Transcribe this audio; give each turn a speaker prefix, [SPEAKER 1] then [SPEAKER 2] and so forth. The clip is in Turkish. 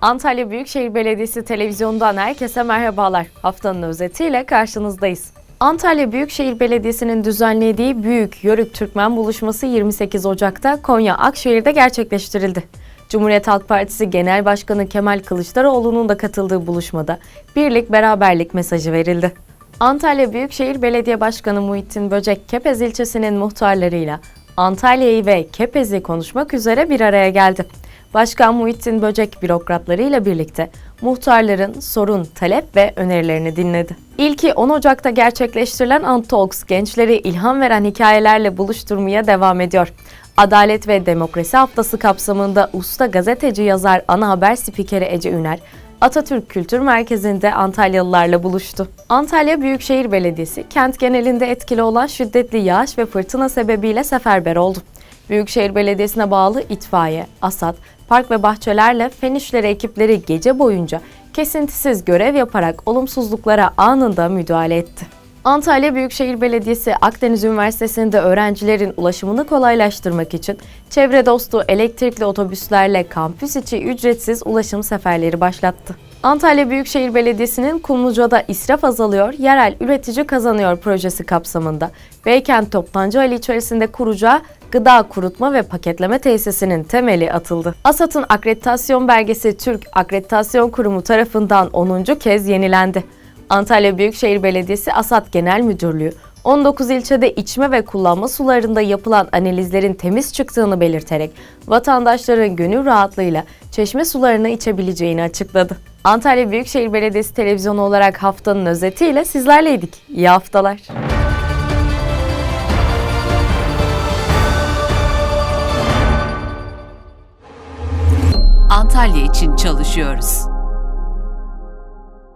[SPEAKER 1] Antalya Büyükşehir Belediyesi televizyondan herkese merhabalar. Haftanın özetiyle karşınızdayız. Antalya Büyükşehir Belediyesi'nin düzenlediği Büyük Yörük Türkmen buluşması 28 Ocak'ta Konya Akşehir'de gerçekleştirildi. Cumhuriyet Halk Partisi Genel Başkanı Kemal Kılıçdaroğlu'nun da katıldığı buluşmada birlik beraberlik mesajı verildi. Antalya Büyükşehir Belediye Başkanı Muhittin Böcek Kepez ilçesinin muhtarlarıyla Antalya'yı ve Kepez'i konuşmak üzere bir araya geldi. Başkan Muhittin Böcek bürokratlarıyla birlikte muhtarların sorun, talep ve önerilerini dinledi. İlki 10 Ocak'ta gerçekleştirilen Antalks gençleri ilham veren hikayelerle buluşturmaya devam ediyor. Adalet ve Demokrasi Haftası kapsamında usta gazeteci yazar ana haber spikeri Ece Üner, Atatürk Kültür Merkezi'nde Antalyalılarla buluştu. Antalya Büyükşehir Belediyesi kent genelinde etkili olan şiddetli yağış ve fırtına sebebiyle seferber oldu. Büyükşehir Belediyesi'ne bağlı itfaiye, ASAD, park ve bahçelerle fen işleri ekipleri gece boyunca kesintisiz görev yaparak olumsuzluklara anında müdahale etti. Antalya Büyükşehir Belediyesi Akdeniz Üniversitesi'nde öğrencilerin ulaşımını kolaylaştırmak için çevre dostu elektrikli otobüslerle kampüs içi ücretsiz ulaşım seferleri başlattı. Antalya Büyükşehir Belediyesi'nin Kumluca'da israf azalıyor, yerel üretici kazanıyor projesi kapsamında Beykent Toptancı Ali içerisinde kuracağı gıda kurutma ve paketleme tesisinin temeli atıldı. ASAT'ın akreditasyon belgesi Türk Akreditasyon Kurumu tarafından 10. kez yenilendi. Antalya Büyükşehir Belediyesi ASAT Genel Müdürlüğü 19 ilçede içme ve kullanma sularında yapılan analizlerin temiz çıktığını belirterek vatandaşların gönül rahatlığıyla çeşme sularını içebileceğini açıkladı. Antalya Büyükşehir Belediyesi televizyonu olarak haftanın özetiyle sizlerleydik. İyi haftalar.
[SPEAKER 2] Antalya için çalışıyoruz.